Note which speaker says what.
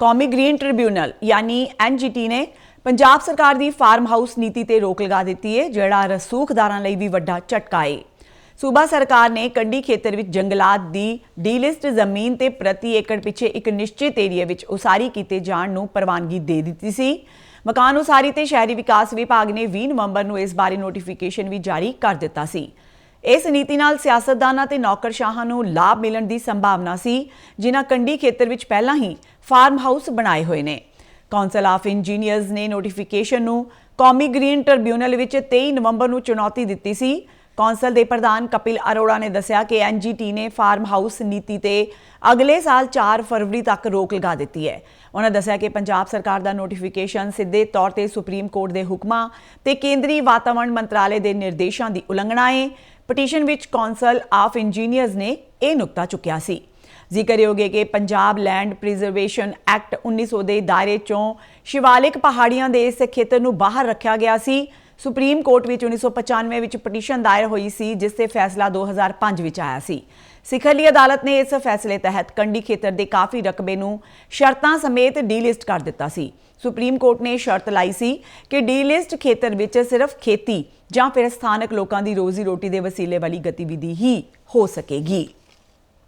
Speaker 1: ਕੌਮੀ green tribunal, ਯਾਨੀ NGT ਨੇ ਪੰਜਾਬ ਸਰਕਾਰ ਦੀ ਫਾਰਮ ਹਾਊਸ ਨੀਤੀ ਤੇ ਰੋਕ ਲਗਾ ਦਿੱਤੀ ਹੈ ਜਿਹੜਾ ਰਸੂਖਦਾਰਾਂ ਲਈ ਵੀ ਵੱਡਾ ਝਟਕਾ ਹੈ ਸੂਬਾ ਸਰਕਾਰ ਨੇ ਕੰਡੀ ਖੇਤਰ ਵਿੱਚ ਜੰਗਲਾਤ ਦੀ ਡੀਲਿਸਟ ਜ਼ਮੀਨ ਤੇ ਪ੍ਰਤੀ ਏਕੜ ਪਿੱਛੇ ਇੱਕ ਨਿਸ਼ਚਿਤ ਏਰੀਆ ਵਿੱਚ ਉਸਾਰੀ ਕੀਤੇ ਜਾਣ ਨੂੰ ਪ੍ਰਵਾਨਗੀ ਦੇ ਦਿੱਤੀ ਸੀ। ਮਕਾਨ ਉਸਾਰੀ ਤੇ ਸ਼ਹਿਰੀ ਵਿਕਾਸ ਵਿਭਾਗ ਨੇ 20 ਨਵੰਬਰ ਨੂੰ ਇਸ ਬਾਰੇ ਨੋਟੀਫਿਕੇਸ਼ਨ ਵੀ ਜਾਰੀ ਕਰ ਦਿੱਤਾ ਸੀ। ਇਸ ਨੀਤੀ ਨਾਲ ਸਿਆਸਤਦਾਨਾਂ ਤੇ ਨੌਕਰਸ਼ਾਹਾਂ ਨੂੰ ਲਾਭ ਮਿਲਣ ਦੀ ਸੰਭਾਵਨਾ ਸੀ, ਜਿਨ੍ਹਾਂ ਕੰਡੀ ਖੇਤਰ ਵਿੱਚ ਪਹਿਲਾਂ ਹੀ ਫਾਰਮ ਹਾਊਸ ਬਣਾਏ ਹੋਏ ਨੇ। ਕੌਂਸਲ ਆਫ ਇੰਜੀਨੀਅਰਸ ਨੇ ਨੋਟੀਫਿਕੇਸ਼ਨ ਨੂੰ ਕੌਮੀ ਗ੍ਰੀਨ ਟ੍ਰਿਬਿਊਨਲ ਵਿੱਚ 23 ਨਵੰਬਰ ਨੂੰ ਚੁਣੌਤੀ ਦਿੱਤੀ ਸੀ ਕੌਂਸਲ ਦੇ ਪ੍ਰਧਾਨ ਕਪਿਲ ਅਰੋੜਾ ਨੇ ਦੱਸਿਆ ਕਿ ਐਨਜੀਟੀ ਨੇ ਫਾਰਮ ਹਾਊਸ ਨੀਤੀ ਤੇ ਅਗਲੇ ਸਾਲ 4 ਫਰਵਰੀ ਤੱਕ ਰੋਕ ਲਗਾ ਦਿੱਤੀ ਹੈ। ਉਹਨਾਂ ਦੱਸਿਆ ਕਿ ਪੰਜਾਬ ਸਰਕਾਰ ਦਾ ਨੋਟੀਫਿਕੇਸ਼ਨ ਸਿੱਧੇ ਤੌਰ ਤੇ ਸੁਪਰੀਮ ਕੋਰਟ ਦੇ ਹੁਕਮਾਂ ਤੇ ਕੇਂਦਰੀ ਵਾਤਾਵਰਣ ਮੰਤਰਾਲੇ ਦੇ ਨਿਰਦੇਸ਼ਾਂ ਦੀ ਉਲੰਘਣਾ ਹੈ ਪਟੀਸ਼ਨ ਵਿੱਚ ਕੌਂਸਲ ਆਫ ਇੰਜੀਨੀਅਰਸ ਨੇ ਇਹ ਨੁਕਤਾ ਚੁੱਕਿਆ ਸੀ। ਜ਼ਿਕਰਯੋਗ ਹੈ ਕਿ ਪੰਜਾਬ ਲੈਂਡ ਪ੍ਰੀਜ਼ਰਵੇਸ਼ਨ ਐਕਟ 1900 ਦੇ ਦਾਇਰੇ ਚੋਂ ਸ਼ਿਵਾਲਿਕ ਪਹਾੜੀਆਂ ਦੇ ਇਸ ਖੇਤਰ ਨੂੰ ਬਾਹਰ ਰੱਖਿਆ ਗਿਆ ਸੀ। ਸੁਪਰੀਮ ਕੋਰਟ ਵਿੱਚ 1995 ਵਿੱਚ ਪਟੀਸ਼ਨ ਦਾਇਰ ਹੋਈ ਸੀ, ਜਿਸ ਤੇ ਫੈਸਲਾ 2005 ਵਿੱਚ ਆਇਆ ਸੀ। ਸਿਖਰਲੀ ਅਦਾਲਤ ਨੇ ਇਸ ਫੈਸਲੇ ਤਹਿਤ ਕੰਡੀ ਖੇਤਰ ਦੇ ਕਾਫੀ ਰਕਬੇ ਨੂੰ ਸ਼ਰਤਾਂ ਸਮੇਤ ਡੀਲਿਸਟ ਕਰ ਦਿੱਤਾ ਸੀ। ਸੁਪਰੀਮ ਕੋਰਟ ਨੇ ਸ਼ਰਤ ਲਾਈ ਸੀ ਕਿ ਡੀਲਿਸਟ ਖੇਤਰ ਵਿੱਚ ਸਿਰਫ ਖੇਤੀ ਜਾਂ ਫਿਰ ਸਥਾਨਕ ਲੋਕਾਂ ਦੀ ਰੋਜ਼ੀ ਰੋਟੀ ਦੇ ਵਸੀਲੇ ਵਾਲੀ ਗਤੀਵਿਧੀ ਹੀ ਹੋ ਸਕੇਗੀ।